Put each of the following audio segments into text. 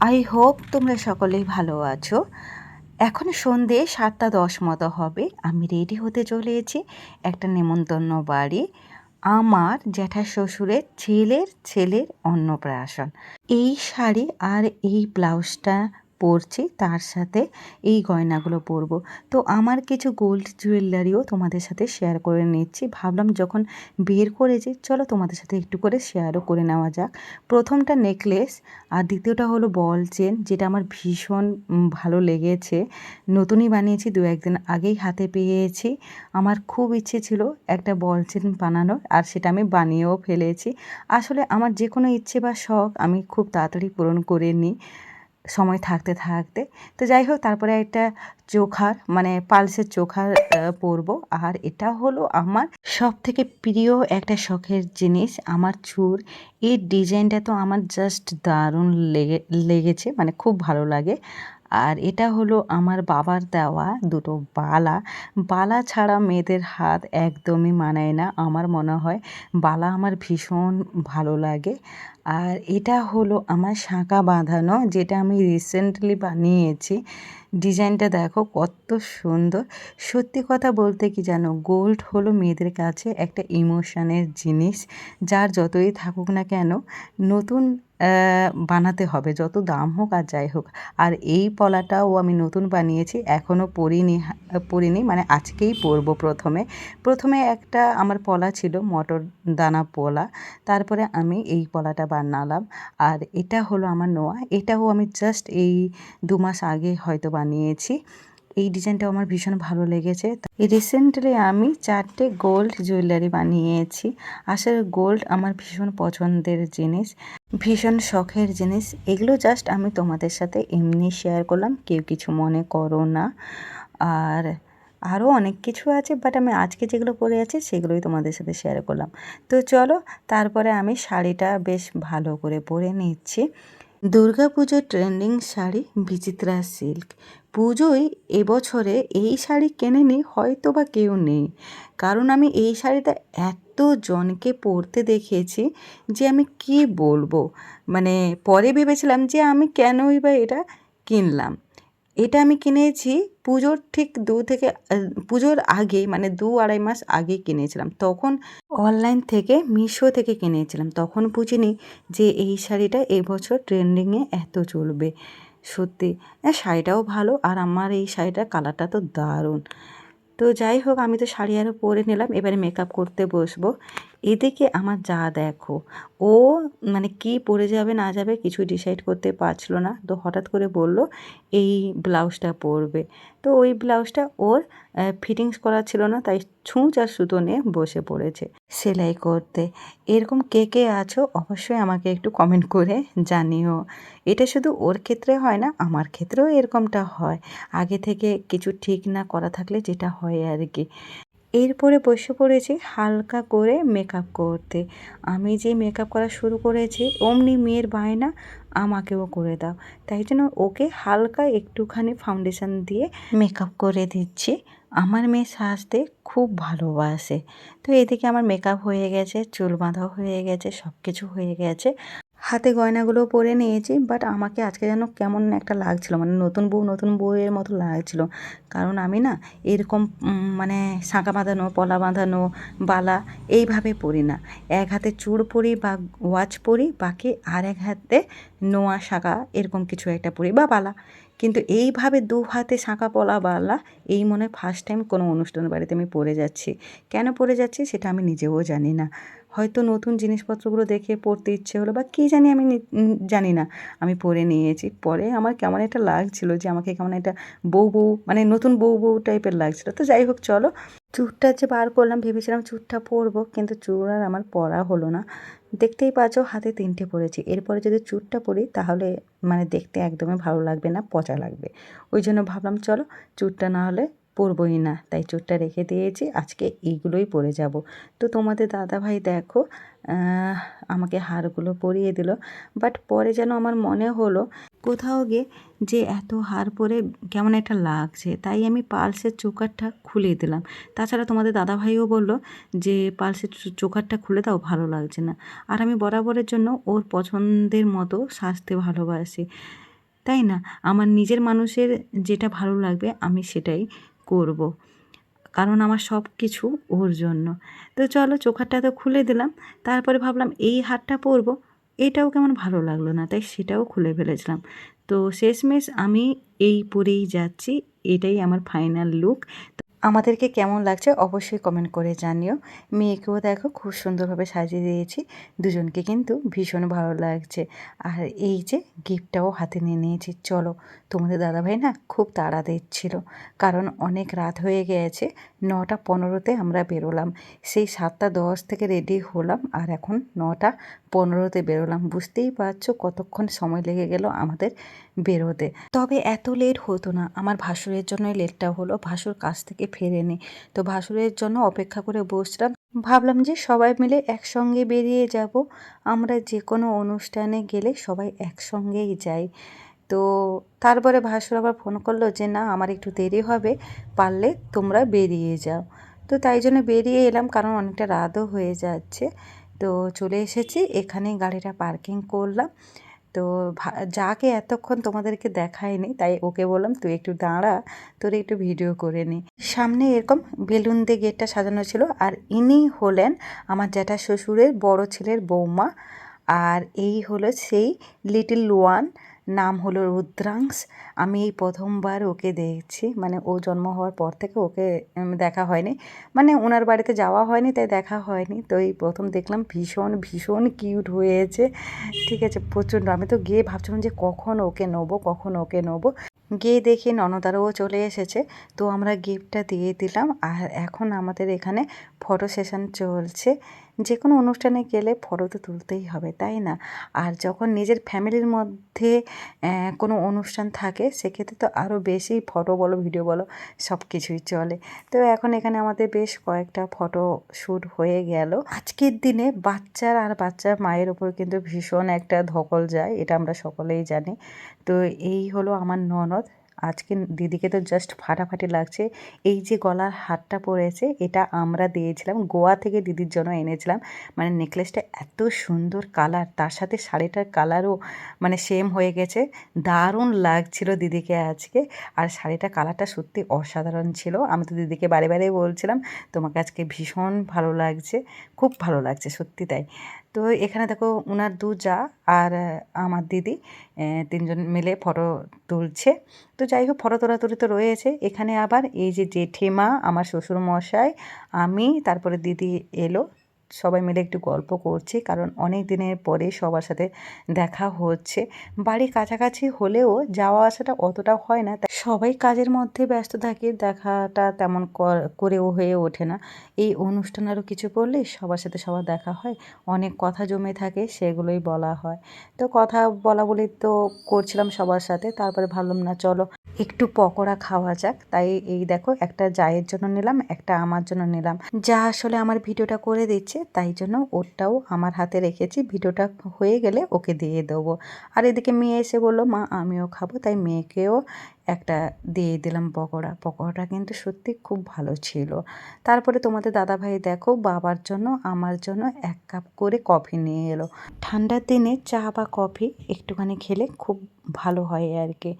I hope তোমরা সকলেই ভালো আছো। এখন সন্ধে সাতটা দশ মতো হবে। আমি রেডি হতে চলেছি একটা নেমন্তন্ন বাড়ি, আমার জ্যাঠা শ্বশুরের ছেলের ছেলের অন্নপ্রাশন। এই শাড়ি আর এই ব্লাউজটা পরছি, তার সাথে এই গয়নাগুলো পরবো। তো আমার কিছু গোল্ড জুয়েলারিও তোমাদের সাথে শেয়ার করে নিচ্ছি। ভাবলাম যখন বের করেছি চলো তোমাদের সাথে একটু করে শেয়ারও করে নেওয়া যাক। প্রথমটা নেকলেস আর দ্বিতীয়টা হলো বল চেন যেটা আমার ভীষণ ভালো লেগেছে। নতুনই বানিয়েছি, দু একদিন আগেই হাতে পেয়েছি। আমার খুব ইচ্ছে ছিল একটা বল চেন বানানোর, আর সেটা আমি বানিয়েও ফেলেছি। আসলে আমার যে কোনো ইচ্ছে বা শখ আমি খুব তাড়াতাড়ি পূরণ করে নিই। সময় থাকতে থাকতে। তো যাই হোক, তারপরে একটা চোখার মানে পালসের চোখার পরব। আর এটা হলো আমার সব থেকে প্রিয় একটা শখের জিনিস, আমার চুর এই ডিজাইনটা তো আমার জাস্ট দারুণ লেগে, লেগেছে মানে খুব ভালো লাগে। আর এটা হলো আমার বাবার দেওয়া দুটো বালা। বালা ছাড়া মেয়েদের হাত একদমই মানায় না আমার মনে হয়। বালা আমার ভীষণ ভালো লাগে। আর এটা হলো আমার শাঁখা বাঁধানো যেটা আমি রিসেন্টলি বানিয়েছি। ডিজাইনটা দেখো কত সুন্দর। সত্যি কথা বলতে কি জানো গোল্ড হলো মেয়েদের কাছে একটা ইমোশনের জিনিস। যার যতই থাকুক না কেন, নতুন বানাতে হবে, যত দাম হোক আর যাই হোক। আর এই পলাটাও আমি নতুন বানিয়েছি, এখনও পরিনি পরিনি মানে আজকেই পরবো প্রথমে। প্রথমে একটা আমার পলা ছিল, মটর দানা পলা, তারপরে আমি এই পলাটা বানালাম। আর এটা হলো আমার নোয়া, এটাও আমি জাস্ট এই দু মাস আগে হয়তো বানিয়েছি। এই ডিজাইনটা আমার ভীষণ ভালো লেগেছে। রিসেন্টলি আমি চারটে গোল্ড জুয়েলারি বানিয়েছি। আসলে গোল্ড আমার ভীষণ পছন্দের জিনিস, ভীষণ শখের জিনিস। এগুলো জাস্ট আমি তোমাদের সাথে এমনি শেয়ার করলাম, কেউ কিছু মনে করো না। আর আরও অনেক কিছু আছে বাট আমি আজকে যেগুলো পরে আছি, সেগুলোই তোমাদের সাথে শেয়ার করলাম। তো চলো, তারপরে আমি শাড়িটা বেশ ভালো করে পরে নিচ্ছি। দুর্গাপুজোর ট্রেন্ডিং শাড়ি বিচিত্রা সিল্ক। পুজোয় এবছরে এই শাড়ি কেনেনি হয়তো বা কেউ নেই। কারণ আমি এই শাড়িটা এত জনকে পরতে দেখেছি যে আমি কি বলব? মানে পরে ভেবেছিলাম যে আমি কেনই বা এটা কিনলাম। এটা আমি কিনেছি পুজোর ঠিক দু থেকে পুজোর আগে মানে দু আড়াই মাস আগে কিনেছিলাম। তখন অনলাইন থেকে, মিশো থেকে কিনেছিলাম। তখন বুঝিনি যে এই শাড়িটা এবছর ট্রেন্ডিংয়ে এত চলবে। সত্যি হ্যাঁ শাড়িটাও ভালো আর আমার এই শাড়িটার কালারটা তো দারুণ। তো যাই হোক, আমি তো শাড়ি আরও পরে নিলাম। এবারে মেকআপ করতে বসবো। এদিকে আমার যা দেখো, ও মানে কি পরে যাবে না যাবে কিছু ডিসাইড করতে পারছিল না। তো হঠাৎ করে বলল, এই ব্লাউজটা পরবে। তো ওই ব্লাউজটা ওর ফিটিংস করা ছিল না, তাই ছুঁচ আর সুতো নিয়ে বসে পড়েছে সেলাই করতে। এরকম কে কে আছো অবশ্যই আমাকে একটু কমেন্ট করে জানিও। এটা শুধু ওর ক্ষেত্রে হয় না, আমার ক্ষেত্রেও এরকমটা হয়। আগে থেকে কিছু ঠিক না করা থাকলে যেটা হয় আর কি। এরপরে বসে পড়েছি হালকা করে মেকআপ করতে। আমি যে মেকআপ করা শুরু করেছি, অমনি মেয়ের বায়না আমাকেও করে দাও। তাই জন্য ওকে হালকা একটুখানি ফাউন্ডেশন দিয়ে মেকআপ করে দিচ্ছি। আমার মেয়ে সাজতে খুব ভালোবাসে। তো এদিকে আমার মেকআপ হয়ে গেছে, চুল বাঁধা হয়ে গেছে সব কিছু হয়ে গেছে। হাতে গয়নাগুলো পরে নিয়েছি বাট আমাকে আজকে যেন কেমন একটা লাগছিল মানে নতুন বউ, নতুন বউয়ের মতো লাগছিল। কারণ আমি না এরকম মানে শাঁখা বাঁধানো, পলা বাঁধানো, বালা এইভাবে পরি না। এক হাতে চূড় পরি বা ওয়াচ পরি, বাকি আর এক হাতে নোয়া শাঁখা এরকম কিছু একটা পরি, বা বালা। কিন্তু এইভাবে দু হাতে শাঁখা, পলা, বালা, এই মনে ফার্স্ট টাইম কোনো অনুষ্ঠান বাড়িতে আমি পরে যাচ্ছি। কেন পরে যাচ্ছি সেটা আমি নিজেও জানি না। হয়তো নতুন জিনিসপত্রগুলো দেখে পড়তে ইচ্ছে হলো বা কী জানি আমি জানি না। আমি পরে নিয়েছি। পরে আমার কেমন একটা লাগছিল যে আমাকে কেমন একটা বউ বউ মানে নতুন বউ বউ টাইপের লাগছিল। তো যাই হোক, চলো। চুরটা যে বার করলাম, ভেবেছিলাম চুরটা পরবো, কিন্তু চুর আর আমার পরা হলো না। দেখতেই পাচ্ছ, হাতে তিনটে পরেছি এরপরে যদি চুরটা পরি, তাহলে মানে দেখতে একদমই ভালো লাগবে না, পচা লাগবে। ওই জন্য ভাবলাম, চলো চুরটা না হলে পরবই না। তাই চুরটা রেখে দিয়েছি, আজকে এইগুলোই পরে যাব। তো তোমাদের দাদা ভাই দেখো আমাকে হারগুলো পরিয়ে দিল। বাট পরে যেন আমার মনে হলো, কোথাও গিয়ে যে এত হার পরে কেমন একটা লাগছে, তাই আমি পালসের চোকারটা খুলে দিলাম। তাছাড়া তোমাদের দাদাভাইও বলল যে পালসের চোকারটা খুলে দাও, ভালো লাগছে না। আর আমি বরাবরের জন্য ওর পছন্দের মতো সাজতে ভালোবাসি। তাই না? আমার নিজের মানুষের যেটা ভালো লাগবে, আমি সেটাই করব। কারণ আমার সব কিছু ওর জন্য। তো চলো চোখারটা তো খুলে দিলাম। তারপরে ভাবলাম এই হারটা পরব। এটাও কেমন ভালো লাগল না, তাই সেটাও খুলে ফেলেছিলাম। তো শেষমেশ আমি এই পরেই যাচ্ছি। এটাই আমার ফাইনাল লুক আমাদেরকে কেমন লাগছে অবশ্যই কমেন্ট করে জানিও। মেয়েকেও দেখো খুব সুন্দরভাবে সাজিয়ে দিয়েছি। দুজনকে কিন্তু ভীষণ ভালো লাগছে। আর এই যে গিফটটাও হাতে নিয়ে নিয়েছি। চলো তোমাদের দাদাভাই না খুব তাড়া দিচ্ছিল। কারণ অনেক রাত হয়ে গিয়েছে নটা পনেরোতে আমরা বেরোলাম। সেই সাতটা দশ থেকে রেডি হলাম আর এখন নটা পনেরোতে বেরোলাম। বুঝতেই পারছ কতক্ষণ সময় লেগে গেল আমাদের বেরোতে। তবে এত লেট হতো না। আমার ভাসুরের জন্যই লেটটা হলো। ভাসুর কাছ থেকে ফেরে ফেরেনি। তো ভাসুরের জন্য অপেক্ষা করে বসলাম। ভাবলাম যে সবাই মিলে একসঙ্গে বেরিয়ে যাব। আমরা যে কোনো অনুষ্ঠানে গেলে সবাই একসঙ্গেই যাই। তো তারপরে ভাসুর আবার ফোন করল যে, না, আমার একটু দেরি হবে, পারলে তোমরা বেরিয়ে যাও। তো তাই জন্য বেরিয়ে এলাম, কারণ অনেকটা রাতও হয়ে যাচ্ছে। তো চলে এসেছি এখানে গাড়িটা পার্কিং করলাম। তো যাকে এতক্ষণ তোমাদেরকে দেখায়নি, তাই ওকে বললাম, তুই একটু দাঁড়া, তোর একটু ভিডিও করে নি। সামনে এরকম বেলুন দিয়ে গেটটা সাজানো ছিল, আর ইনি হলেন আমার জ্যাঠা শ্বশুরের বড় ছেলের বৌমা, আর এই হলো সেই লিটল ওয়ান। নাম হলো রুদ্রাংশ। আমি এই প্রথমবার ওকে দেখছি। মানে ও জন্ম হওয়ার পর থেকে ওকে দেখা হয়নি। মানে ওনার বাড়িতে যাওয়া হয়নি, তাই দেখা হয়নি। তো এই প্রথম দেখলাম ভীষণ ভীষণ কিউট হয়েছে। ঠিক আছে, প্রচণ্ড। আমি তো গিয়ে ভাবছিলাম যে কখন ওকে নেব, কখন ওকে নেব। গিয়ে দেখি ননদারও চলে এসেছে। তো আমরা গিফটটা দিয়ে দিলাম। আর এখন আমাদের এখানে ফটো সেশন চলছে। যে কোনো অনুষ্ঠানে গেলে ফটো তো তুলতেই হবে, তাই না? আর যখন নিজের ফ্যামিলির মধ্যে কোনো অনুষ্ঠান থাকে, সেক্ষেত্রে তো আরও বেশি ফটো বলো, ভিডিও বলো সব কিছুই চলে। তো এখন এখানে আমাদের বেশ কয়েকটা ফটো শ্যুট হয়ে গেল। আজকের দিনে বাচ্চার আর বাচ্চার মায়ের ওপর কিন্তু ভীষণ একটা ধকল যায়, এটা আমরা সকলেই জানি। তো এই হলো আমার ননদ। আজকে দিদিকে তো জাস্ট ফাটাফাটি লাগছে। এই যে গলার হারটা পরেছে, এটা আমরা দিয়েছিলাম, গোয়া থেকে দিদির জন্য এনেছিলাম। মানে নেকলেসটা এত সুন্দর কালার তার সাথে শাড়িটার কালারও মানে সেম হয়ে গেছে। দারুণ লাগছিল দিদিকে আজকে। আর শাড়িটার কালারটা সত্যি অসাধারণ ছিল। আমি তো দিদিকে বারে বারে বলছিলাম, তোমাকে আজকে ভীষণ ভালো লাগছে, খুব ভালো লাগছে, সত্যি তাই। তো এখানে দেখো ওনার দু যা আর আমার দিদি তিনজন মিলে ফটো তুলছে। তো যাই হোক, ফটো তোলাতুলি তো রয়েছে। এখানে আবার এই যে জেঠিমা, আমার শ্বশুর মশাই আমি, তারপরে দিদি এলো। সবাই মিলে একটু গল্প করছি, কারণ অনেক দিনের পরে সবার সাথে দেখা হচ্ছে। বাড়ি কাছাকাছি হলেও যাওয়া আসাটা অতটা হয় না সবাই কাজের মধ্যে ব্যস্ত থাকে, দেখাটা তেমন কর- করেও হয়ে ওঠে না। এই অনুষ্ঠান আরও কিছু পড়লে সবার সাথে সবার দেখা হয়, অনেক কথা জমে থাকে, সেগুলোই বলা হয়। তো কথা বলা বলি তো করছিলাম সবার সাথে, তারপরে ভাবলাম না চলো একটু পকোড়া খাওয়া যাক, তাই এই দেখো একটা জায়ের জন্য নিলাম, একটা আমার জন্য নিলাম। যা আসলে আমার ভিডিওটা করে দিচ্ছে তাই জন্য ওরটাও আমার হাতে রেখেছি। ভিডিওটা হয়ে গেলে ওকে দিয়ে দেবো। আর এদিকে মেয়ে এসে বলল, মা, আমিও খাব। তাই মেয়েকেও একটা দিয়ে দিলাম পকোড়া। পকোড়াটা কিন্তু সত্যি খুব ভালো ছিল। তারপরে তোমাদের দাদাভাই, দেখো, বাবার জন্য, আমার জন্য এক কাপ করে কফি নিয়ে এলো। ঠান্ডার দিনে চা বা কফি একটুখানি খেলে খুব ভালো হয় আর কি।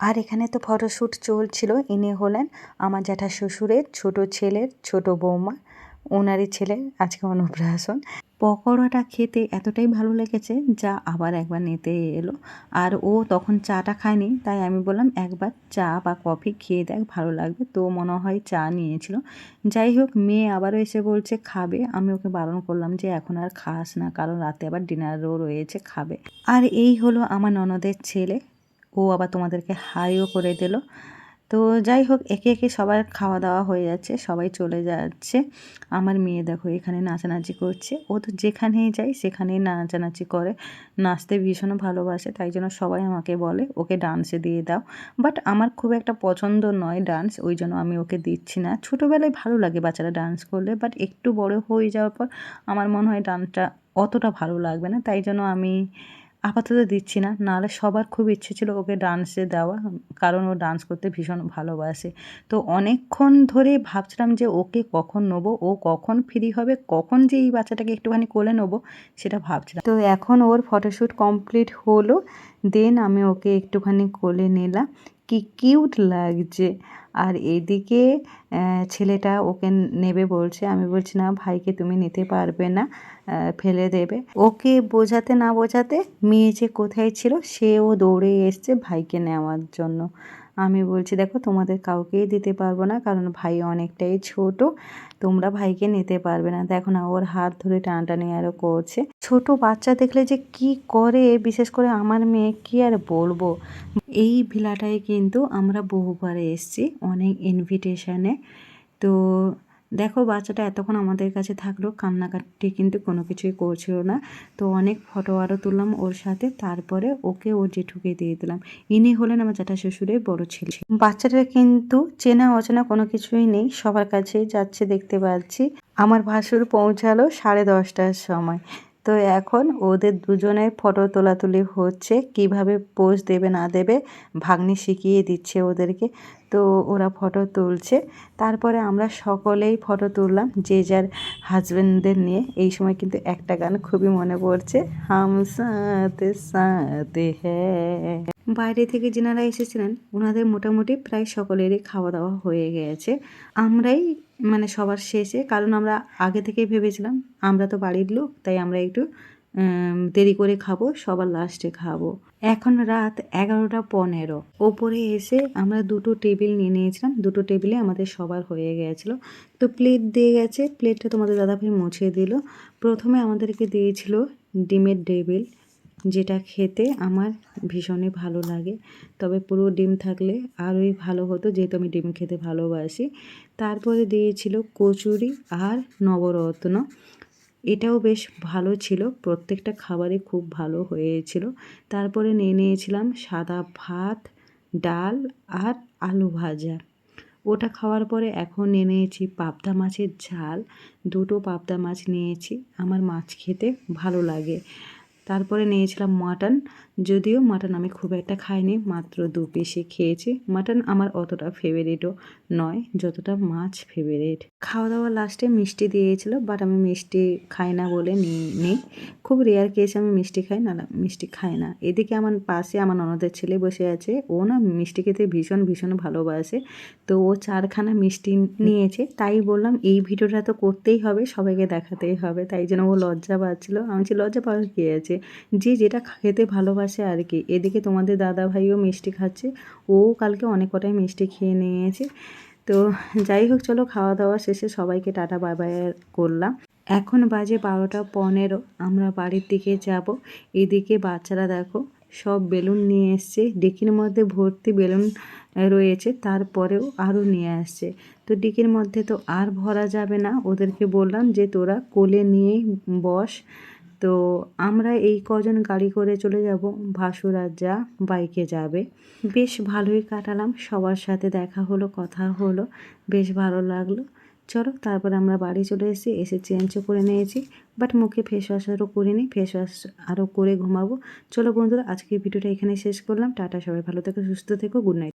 আর এখানে তো ফটোশ্যুট চলছিল। ইনি হলেন আমার জ্যাঠা শ্বশুরের ছোট ছেলের ছোট বৌমা। ওনারই ছেলে, আজকে অন্নপ্রাশন পকোড়াটা খেতে এতটাই ভালো লেগেছে যা আবার একবার নিতে এলো। আর ও তখন চাটা খায়নি, তাই আমি বললাম, একবার চা বা কফি খেয়ে দেখ, ভালো লাগবে। তো মনে হয় চা নিয়েছিল। যাই হোক, মেয়ে আবারও এসে বলছে, খাবে। আমি ওকে বারণ করলাম যে, এখন আর খাস না, কারণ রাতে আবার ডিনারও রয়েছে, খাবে। আর এই হলো আমার ননদের ছেলে। ও আবার তোমাদেরকে হাইও করে দিল। তো যাই হোক, একে একে সবার খাওয়া দাওয়া হয়ে যাচ্ছে, সবাই চলে যাচ্ছে। আমার মেয়ে দেখো এখানে নাচানাচি করছে। ও তো যেখানেই যায় সেখানেই নাচানাচি করে। নাচতে ভীষণ ভালোবাসে, তাই জন্য সবাই আমাকে বলে, ওকে ডান্সে দিয়ে দাও। বাট আমার খুব একটা পছন্দ নয় ডান্স ওই জন্য আমি ওকে দিচ্ছি না। ছোটোবেলায় ভালো লাগে বাচ্চারা ডান্স করলে বাট একটু বড় হয়ে যাওয়ার পর আমার মনে হয় ডান্সটা অতটা ভালো লাগবে না। তাই জন্য আমি আপাতত দিচ্ছি না। নাহলে সবার খুব ইচ্ছে ছিল ওকে ডান্সে দেওয়া। কারণ ও ডান্স করতে ভীষণ ভালোবাসে। তো অনেকক্ষণ ধরে ভাবছিলাম যে ওকে কখন নেব, ও কখন ফ্রি হবে, কখন যে এই বাচ্চাটাকে একটুখানি কোলে নেব, সেটা ভাবছিলাম। তো এখন ওর ফটোশ্যুট কমপ্লিট হলো দেন আমি ওকে একটুখানি কোলে নিলাম। কি কিউট লাগছে। আর এদিকে ছেলেটা ওকে নেবে বলছে। আমি বলছি, না ভাইকে তুমি নিতে পারবে না ফেলে দেবে। ওকে বোঝাতে না বোঝাতে মেয়ে যে কোথায় ছিল, সেও দৌড়ে এসছে ভাইকে নেওয়ার জন্য। আমি বলছি, দেখো, তোমাদের কাউকেই দিতে পারব না, কারণ ভাই অনেকটাই ছোট। তোমরা ভাইকে নিতে পারবে না। দেখো না, ওর হাত ধরে টানাটানি আরও করছে। ছোট বাচ্চা দেখলে যে কি করে, বিশেষ করে আমার মেয়ে, কি আর বলব? এই ভিলাটায় কিন্তু আমরা বহুবার এসছি অনেক ইনভিটেশনে তো দেখো, বাচ্চাটা এতক্ষণ আমাদের কাছে থাকল, কান্নাকাটি কিন্তু কোনো কিছুই করছিল না। তো অনেক ফটো আরও তুললাম ওর সাথে, তারপরে ওকে ওর জেঠুকে দিয়ে দিলাম। ইনি হলেন আমার জ্যাঠা শ্বশুরের বড় ছেলে। বাচ্চাটার কিন্তু চেনা, অচেনা কোনো কিছুই নেই, সবার কাছেই যাচ্ছে, দেখতে পাচ্ছি। আমার ভাসুর পৌঁছালো সাড়ে দশটার সময়। তো এখন ওদের দুজনের ফটো তোলাতুলি হচ্ছে। কীভাবে পোজ দেবে, না দেবে, ভাগ্নি শিখিয়ে দিচ্ছে ওদেরকে। তো ওরা ফটো তুলছে। তারপরে আমরা সকলেই ফটো তুললাম যে যার হাজব্যান্ডদের নিয়ে। এই সময় কিন্তু একটা গান খুবই মনে পড়ছে, হাম সাথে সাথে হ্যাঁ। বাইরে থেকে যেনারা এসেছিলেন, ওনাদের মোটামুটি প্রায় সকলেরই খাওয়া দাওয়া হয়ে গেছে। আমরাই মানে সবার শেষে, কারণ আমরা আগে থেকেই ভেবেছিলাম, আমরা তো বাড়ির লোক, তাই আমরা একটু দেরি করে খাব, সবার লাস্টে খাব। এখন রাত এগারোটা পনেরো। ওপরে এসে আমরা দুটো টেবিল নিয়ে নিয়েছিলাম, দুটো টেবিলে আমাদের সবার হয়ে গেছিল। তো প্লেট দিয়ে গেছে প্লেটটা তোমাদের দাদাভাই মুছে দিল। প্রথমে আমাদেরকে দিয়েছিল ডিমের টেবিল যেটা খেতে আমার ভীষণই ভালো লাগে। তবে পুরো ডিম থাকলে আরোই ভালো হতো, যেহেতু আমি ডিম খেতে ভালোবাসি। তারপরে দিয়েছিল কচুরি আর নবরত্ন। এটাও বেশ ভালো ছিল, প্রত্যেকটা খাবারই খুব ভালো হয়েছিল। তারপরে নিয়ে নিয়েছিলাম সাদা ভাত, ডাল আর আলু ভাজা। ওটা খাওয়ার পরে এখন নিয়েছি পাবদা মাছের ঝাল। দুটো পাবদা মাছ নিয়েছি, আমার মাছ খেতে ভালো লাগে। তারপরে নিয়েছিলাম মাটন। যদিও মাটন আমি খুব একটা খাইনি, মাত্র দু পিসে খেয়েছি। মাটন আমার অতটা ফেভারিটও নয়, যতটা মাছ ফেভারিট খাওয়া দাওয়া লাস্টে মিষ্টি দিয়েছিল বাট আমি মিষ্টি খাই না বলে নিই নেই। খুব রেয়ার কেসে আমি মিষ্টি খাই, না মিষ্টি খাই না। এদিকে আমার পাশে আমার ননদের ছেলে বসে আছে, ও না মিষ্টি খেতে ভীষণ ভীষণ ভালোবাসে। তো ও চারখানা মিষ্টি নিয়েছে, তাই বললাম এই ভিডিওটা তো করতেই হবে, সবাইকে দেখাতেই হবে। তাই জন্য ও লজ্জা পাচ্ছিল। আমি লজ্জা পাওয়ার কী আছে? যে যেটা খেতে ভালোবাসে আর কি এদিকে তোমাদের দাদা ভাইও মিষ্টি খাচ্ছে। ও কালকে অনেক কটাই মিষ্টি খেয়ে নিয়েছে। তো যাই হোক, চলো খাওয়া দাওয়া শেষে সবাইকে টাটা, বাই বাই করলাম। এখন বাজে বারোটা পনেরো, আমরা বাড়ির দিকে যাব। এদিকে বাচ্চারা দেখো, সব বেলুন নিয়ে এসছে। ডিকির মধ্যে ভর্তি বেলুন রয়েছে, তারপরেও আরও নিয়ে আসছে। তো ডিকির মধ্যে তো আর ভরা যাবে না। ওদেরকে বললাম যে তোরা কোলে নিয়েই বস। তো আমরা এই কজন গাড়ি করে চলে যাব। ভাসুর আর যা বাইকে যাবে। বেশ ভালোই কাটালাম। সবার সাথে দেখা হলো, কথা হলো। বেশ ভালো লাগল। চলো, তারপর আমরা বাড়ি চলে এসেছি। এসে চেঞ্জও করে নিয়েছি। বাট মুখে ফেস ওয়াশ আরও করিনি। ফেস ওয়াশ আরও করে ঘুমাবো। চলো বন্ধুরা আজকে ভিডিওটা এখানে শেষ করলাম। টাটা, সবাই ভালো থেকো, সুস্থ থেকো গুড নাইট